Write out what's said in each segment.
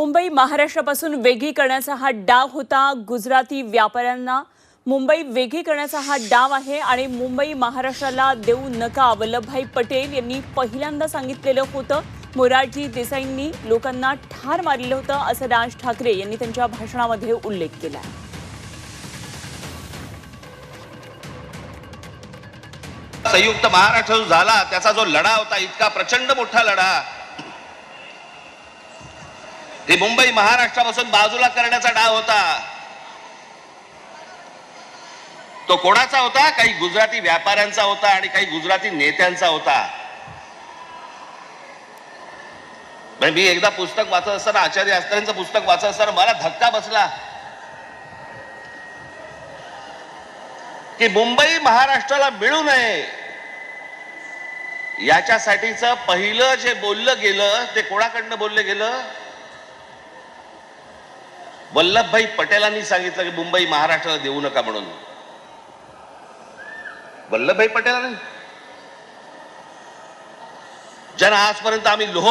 मुंबई महाराष्ट्रापासून वेगळी करण्याचा हा डाव होता गुजराती व्यापाऱ्यांना. मुंबई वेगळी करण्याचा हा डाव आहे आणि मुंबई महाराष्ट्राला देऊ नका वल्लभभाई पटेल यांनी पहिल्यांदा सांगितलेलं होतं. मोरारजी देसाईंनी लोकांना ठार मारलं होतं असं राज ठाकरे यांनी त्यांच्या भाषणामध्ये उल्लेख केला. आहे संयुक्त महाराष्ट्र जो झाला त्याचा जो लढा होता इतका प्रचंड मोठा लढा ही मुंबई महाराष्ट्रापासून बाजूला करण्याचा डाव होता. तो कोणाचा होता? काही गुजराती व्यापाऱ्यांचा होता आणि काही गुजराती नेत्यांचा होता. म्हणजे मी एकदा पुस्तक वाचत असताना आचार्य असतानाचं पुस्तक वाचत असताना मला धक्का बसला. की मुंबई महाराष्ट्राला मिळू नये. याच्यासाठीच पहिलं जे बोललं गेलं ते कोणाकडनं बोललं गेलं? वल्लभभाई पटेलांनी सांगितलं की मुंबई महाराष्ट्राला देऊ नका म्हणून. वल्लभभाई पटेलांनी? ज्यांना आजपर्यंत आम्ही लोह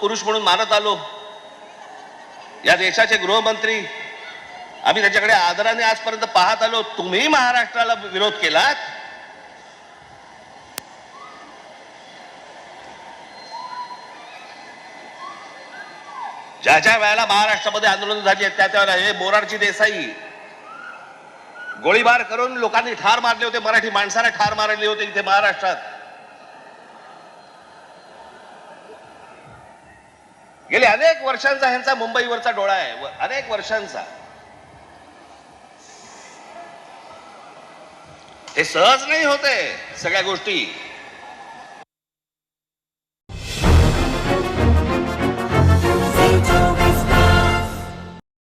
पुरुष म्हणून मानत आलो या देशाचे गृहमंत्री आम्ही त्याच्याकडे आदराने आजपर्यंत पाहत आलो तुम्ही महाराष्ट्राला विरोध केलात? ज्या ज्या वेळेला महाराष्ट्रामध्ये आंदोलन झाली आहेत त्या त्यावेळेला हे मोरारजी देसाई गोळीबार करून लोकांनी ठार मारले होते मराठी माणसाला ठार मारले होते इथे महाराष्ट्रात. गेले अनेक वर्षांचा ह्यांचा मुंबईवरचा डोळा आहे व- अनेक वर्षांचा. हे सहज नाही होते सगळ्या गोष्टी.